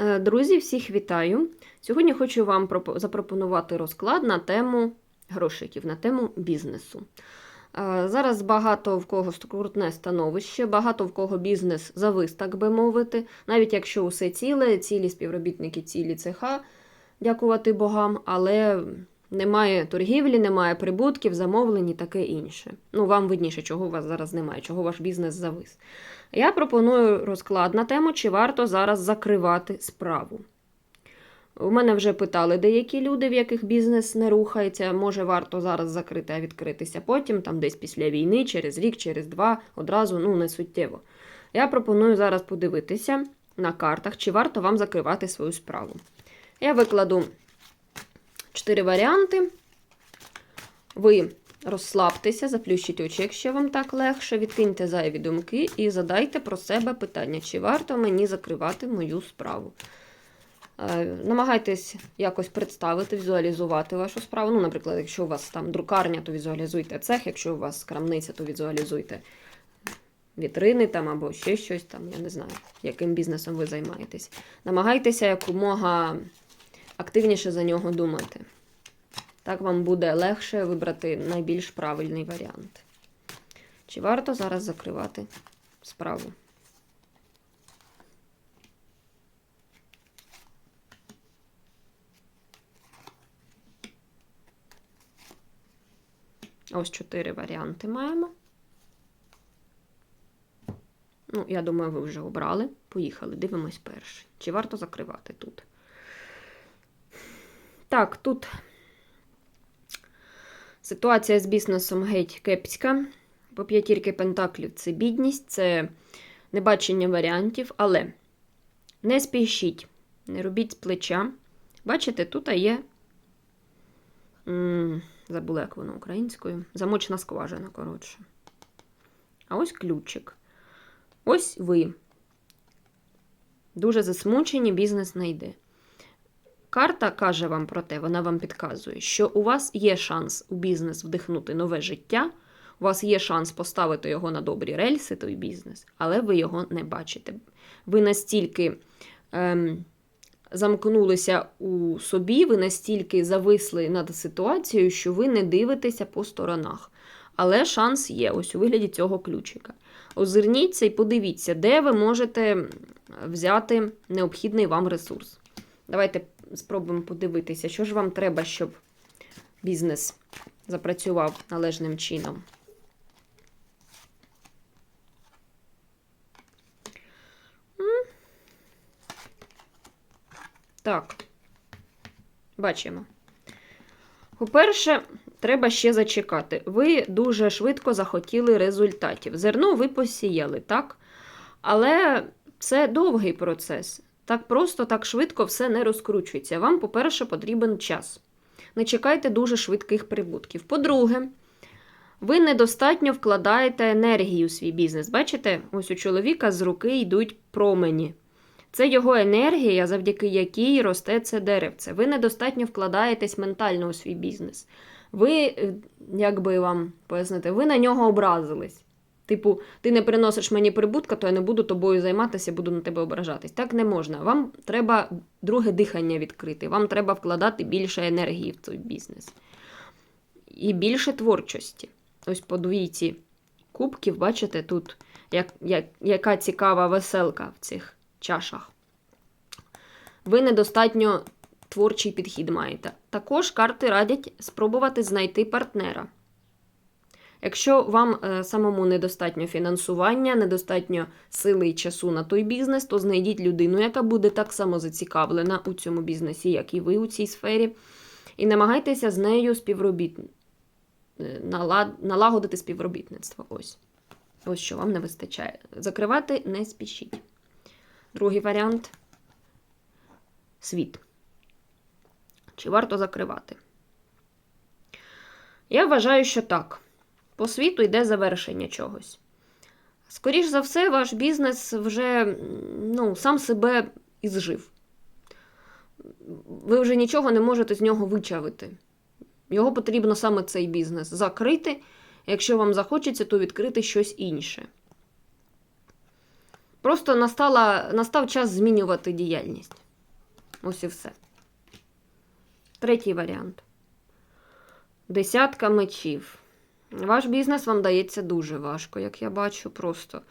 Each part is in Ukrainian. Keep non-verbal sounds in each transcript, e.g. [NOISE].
Е, Друзі, всіх вітаю! Сьогодні хочу вам запропонувати розклад на тему грошиків, на тему бізнесу. Е, Зараз багато в кого скрутне становище, багато в кого бізнес завис, так би мовити. Навіть якщо усе ціле, цілі співробітники, цілі цеха, дякувати богам, але немає торгівлі, немає прибутків, замовлень і таке інше. Ну, вам видніше, чого у вас зараз немає, чого ваш бізнес завис. Я пропоную розклад на тему, чи варто зараз закривати справу. У мене вже питали деякі люди, в яких бізнес не рухається. Може, варто зараз закрити, а відкритися потім, там десь після війни, через рік, через два, одразу, ну не суттєво. Я пропоную зараз подивитися на картах, чи варто вам закривати свою справу. Я викладу чотири варіанти. Ви розслабтеся, заплющіть очі, якщо вам так легше, відкиньте зайві думки і задайте про себе питання, чи варто мені закривати мою справу. Е, Намагайтесь якось представити, візуалізувати вашу справу. Ну, наприклад, якщо у вас там друкарня, то візуалізуйте цех, якщо у вас крамниця, то візуалізуйте вітрини там або ще щось там, я не знаю, яким бізнесом ви займаєтесь. Намагайтеся якомога активніше за нього думати. Так вам буде легше вибрати найбільш правильний варіант. Чи варто зараз закривати справу? Ось чотири варіанти маємо. Ну, я думаю, ви вже обрали. Поїхали, дивимось перший. Чи варто закривати тут? Так, тут ситуація з бізнесом геть кепська. По п'ятірки пентаклів це бідність, це небачення варіантів, але не спішіть, не робіть з плеча. Бачите, тут є. Забула, як воно українською. Замочна скважина, коротше. А ось ключик. Ось ви. Дуже засмучені, бізнес не йде. Карта каже вам про те, вона вам підказує, що у вас є шанс у бізнес вдихнути нове життя, у вас є шанс поставити його на добрі рельси, той бізнес, але ви його не бачите. Ви настільки ем, замкнулися у собі, ви настільки зависли над ситуацією, що ви не дивитеся по сторонах. Але шанс є, ось у вигляді цього ключика. Озирніться і подивіться, де ви можете взяти необхідний вам ресурс. Давайте спробуємо подивитися, що ж вам треба, щоб бізнес запрацював належним чином. Так, бачимо. По-перше, треба ще зачекати. Ви дуже швидко захотіли результатів. Зерно ви посіяли, так? Але це довгий процес. Так просто, так швидко все не розкручується. Вам, по-перше, потрібен час. Не чекайте дуже швидких прибутків. По-друге, ви недостатньо вкладаєте енергію у свій бізнес. Бачите, ось у чоловіка з руки йдуть промені. Це його енергія, завдяки якій росте це деревце. Ви недостатньо вкладаєтесь ментально у свій бізнес. Ви, е, як би вам пояснити, ви на нього образились. Типу, ти не приносиш мені прибутка, то я не буду тобою займатися, буду на тебе ображатись. Так не можна. Вам треба друге дихання відкрити, вам треба вкладати більше енергії в цей бізнес. І більше творчості. Ось по двійці кубків, бачите, тут як, як, яка цікава веселка в цих чашах. Ви недостатньо творчий підхід маєте. Також карти радять спробувати знайти партнера. Якщо вам е, самому недостатньо фінансування, недостатньо сили і часу на той бізнес, то знайдіть людину, яка буде так само зацікавлена у цьому бізнесі, як і ви у цій сфері, і намагайтеся з нею співробіт... е, налагодити співробітництво. Ось. Ось що вам не вистачає. Закривати не спішіть. Другий варіант світ. Чи варто закривати? Я вважаю, що так. По світу йде завершення чогось. Скоріш за все, ваш бізнес вже ну, сам себе ізжив. Ви вже нічого не можете з нього вичавити. Його потрібно саме цей бізнес закрити. Якщо вам захочеться, то відкрити щось інше. Просто настала, настав час змінювати діяльність. Ось і все. Третій варіант. Десятка мечів. Ваш бізнес вам дається дуже важко, як я бачу, просто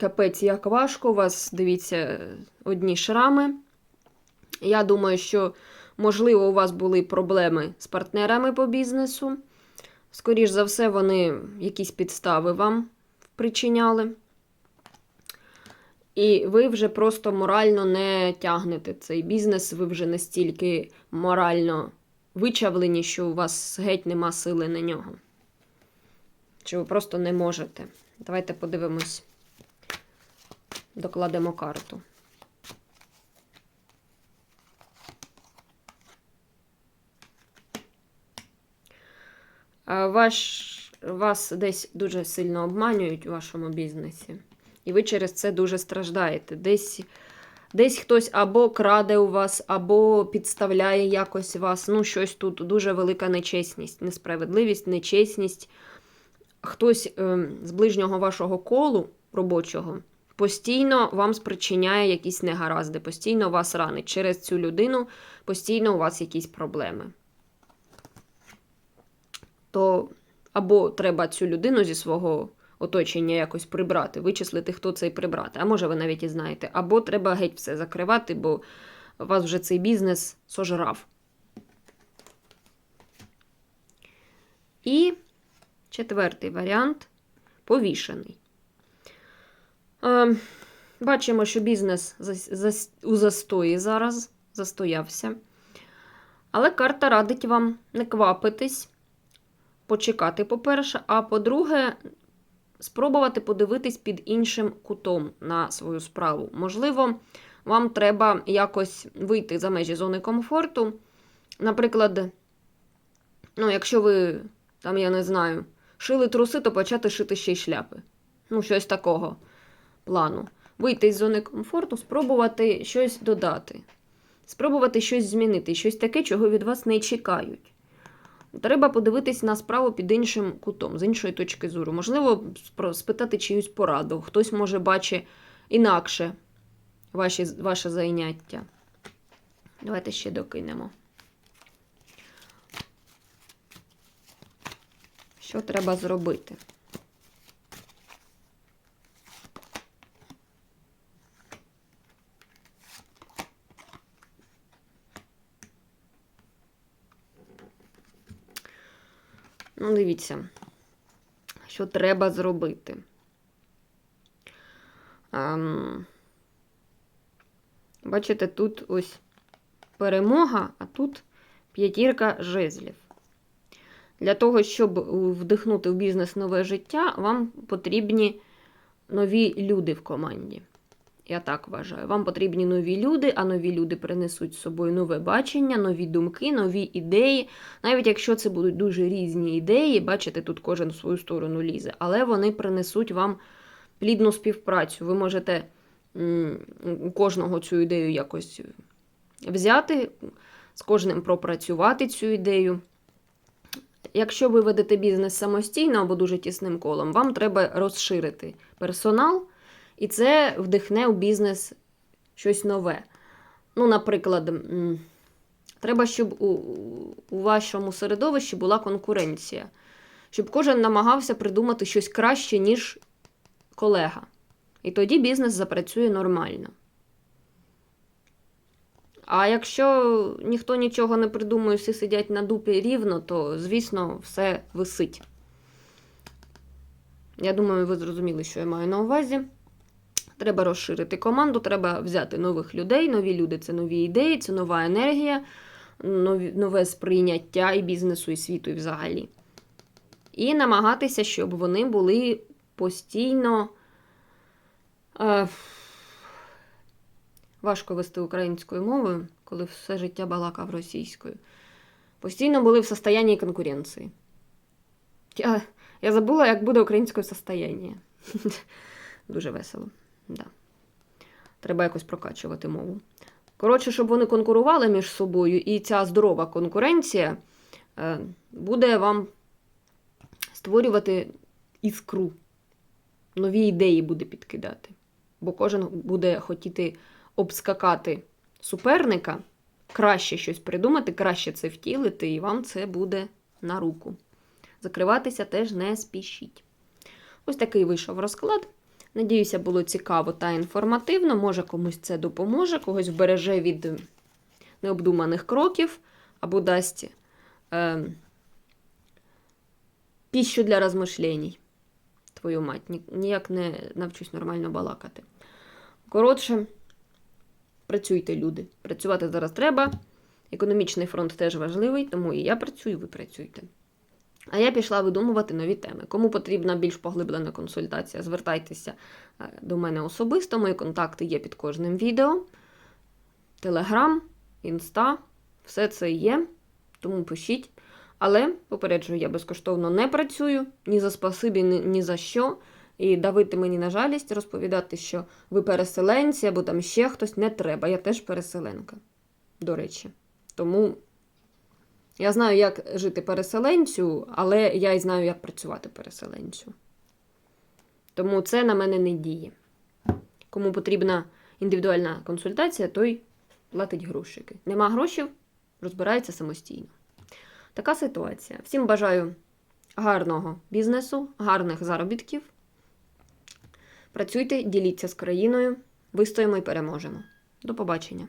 капець, як важко. У вас, дивіться, одні шрами. Я думаю, що, можливо, у вас були проблеми з партнерами по бізнесу. Скоріш за все, вони якісь підстави вам причиняли. І ви вже просто морально не тягнете цей бізнес, ви вже настільки морально вичавлені, що у вас геть нема сили на нього. Чи ви просто не можете. Давайте подивимось, докладемо карту. Ваш, вас десь дуже сильно обманюють у вашому бізнесі. І ви через це дуже страждаєте. Десь, десь хтось або краде у вас, або підставляє якось вас. Ну, щось тут дуже велика нечесність, несправедливість, нечесність. Хтось е, з ближнього вашого колу робочого постійно вам спричиняє якісь негаразди, постійно вас ранить. Через цю людину постійно у вас якісь проблеми. То або треба цю людину зі свого оточення якось прибрати, вичислити, хто це і прибрати. А може, ви навіть і знаєте. Або треба геть все закривати, бо вас вже цей бізнес сожрав. І четвертий варіант повішений. Е, бачимо, що бізнес у застої зараз, застоявся. Але карта радить вам не квапитись, почекати, по-перше, а по-друге, спробувати подивитись під іншим кутом на свою справу. Можливо, вам треба якось вийти за межі зони комфорту. Наприклад, ну, якщо ви, там, я не знаю, шили труси, то почати шити ще й шляпи. Ну, щось такого плану. Вийти з зони комфорту, спробувати щось додати, спробувати щось змінити, щось таке, чого від вас не чекають. Треба подивитись на справу під іншим кутом, з іншої точки зору. Можливо, спитати чиюсь пораду. Хтось може бачить інакше ваші, ваше заняття. Давайте ще докинемо. Що треба зробити? Ну, дивіться, що треба зробити. Ем, бачите, тут ось перемога, а тут п'ятірка жезлів. Для того, щоб вдихнути в бізнес нове життя, вам потрібні нові люди в команді. Я так вважаю. Вам потрібні нові люди, а нові люди принесуть з собою нове бачення, нові думки, нові ідеї. Навіть якщо це будуть дуже різні ідеї, бачите, тут кожен в свою сторону лізе, але вони принесуть вам плідну співпрацю. Ви можете у кожного цю ідею якось взяти, з кожним пропрацювати цю ідею. Якщо ви ведете бізнес самостійно або дуже тісним колом, вам треба розширити персонал, і це вдихне у бізнес щось нове. Ну, наприклад, треба, щоб у, у вашому середовищі була конкуренція, щоб кожен намагався придумати щось краще, ніж колега. І тоді бізнес запрацює нормально. А якщо ніхто нічого не придумує, всі сидять на дупі рівно, то, звісно, все висить. Я думаю, ви зрозуміли, що я маю на увазі. Треба розширити команду, треба взяти нових людей. Нові люди це нові ідеї, це нова енергія, нове сприйняття і бізнесу, і світу, і взагалі. І намагатися, щоб вони були постійно. Е, важко вести українською мовою, коли все життя балакав російською. Постійно були в состоянні конкуренції. Я, я забула, як буде українською состояння. [LAUGHS] Дуже весело. Да. Треба якось прокачувати мову. Коротше, щоб вони конкурували між собою, і ця здорова конкуренція е, буде вам створювати іскру. Нові ідеї буде підкидати. Бо кожен буде хотіти обскакати суперника, краще щось придумати, краще це втілити, і вам це буде на руку. Закриватися теж не спішіть. Ось такий вийшов розклад. Надіюся, було цікаво та інформативно. Може, комусь це допоможе, когось вбереже від необдуманих кроків або дасть е, піщу для розмишлень. Твою мать, ні- ніяк не навчусь нормально балакати. Коротше, працюйте, люди. Працювати зараз треба. Економічний фронт теж важливий, тому і я працюю, ви працюйте. А я пішла видумувати нові теми. Кому потрібна більш поглиблена консультація, звертайтеся е, до мене особисто. Мої контакти є під кожним відео. Телеграм, інста, все це є, тому пишіть. Але, попереджую, я безкоштовно не працюю ні за спасибі, ні, ні за що. І давити мені на жалість, розповідати, що ви переселенці або там ще хтось не треба. Я теж переселенка, до речі. Тому я знаю, як жити переселенцю, але я й знаю, як працювати переселенцю. Тому це на мене не діє. Кому потрібна індивідуальна консультація, той платить грошики. Нема грошей, розбирається самостійно. Така ситуація. Всім бажаю гарного бізнесу, гарних заробітків. Працюйте, діліться з країною, вистоїмо і переможемо. До побачення!